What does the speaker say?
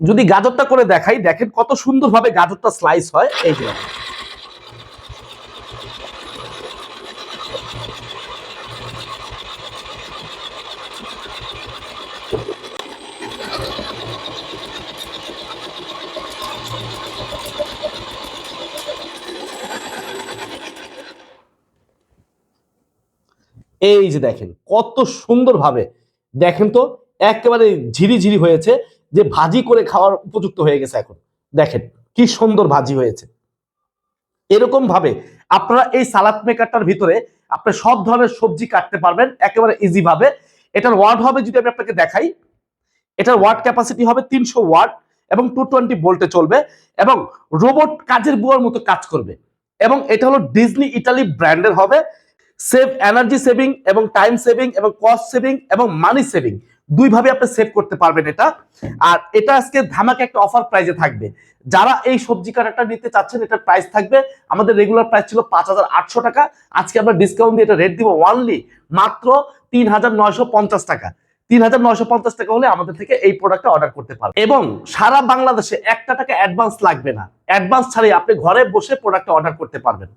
যদি গাজরটা করে দেখাই, দেখেন কত সুন্দরভাবে গাজরটা স্লাইস হয়। এই যে এই যে দেখেন, কত সুন্দরভাবে। দেখেন তো, একেবারে ঝিরি ঝিরি হয়েছে। যে ভাজি করে খাওয়ার উপযুক্ত হয়ে গেছে এখন। দেখেন, কি সুন্দর ভাজি হয়েছে। এরকম ভাবে আপনারা এই সালাদ মেকারটার ভিতরে আপনি সব ধরনের সবজি কাটতে পারবেন, একেবারে ইজি ভাবে এটার ওয়ার্ড হবে যদি আমি আপনাকে দেখাই, এটার ওয়ার্ড ক্যাপাসিটি হবে তিনশো ওয়াট এবং টু টোয়েন্টি ভোল্টে চলবে এবং রোবট কাজের বুয়ার মতো কাজ করবে। এবং এটা হলো ডিজনি ইটালি ব্র্যান্ডের হবে। সেভ এনার্জি সেভিং এবং টাইম সেভিং এবং কস্ট সেভিং এবং মানি সেভিং দুইভাবে আপনি সেভ করতে পারবেন এটা। আর এটা আজকে ধামাকে একটা অফার প্রাইজে থাকবে। যারা এই সবজি কাটাটা নিতে চাচ্ছেন, এটার প্রাইস থাকবে। আমাদের রেগুলার প্রাইস ছিল পাঁচ হাজার আটশো টাকা। আজকে আমরা ডিসকাউন্ট দিয়ে এটা রেট দিব ওয়ানলি মাত্র তিন হাজার নয়শো পঞ্চাশ টাকা। তিন হাজার নয়শো পঞ্চাশ টাকা হলে আমাদের থেকে এই প্রোডাক্টটা অর্ডার করতে পারবেন এবং সারা বাংলাদেশে একটা টাকা অ্যাডভান্স লাগবে না। অ্যাডভান্স ছাড়াই আপনি ঘরে বসে প্রোডাক্টটা অর্ডার করতে পারবেন।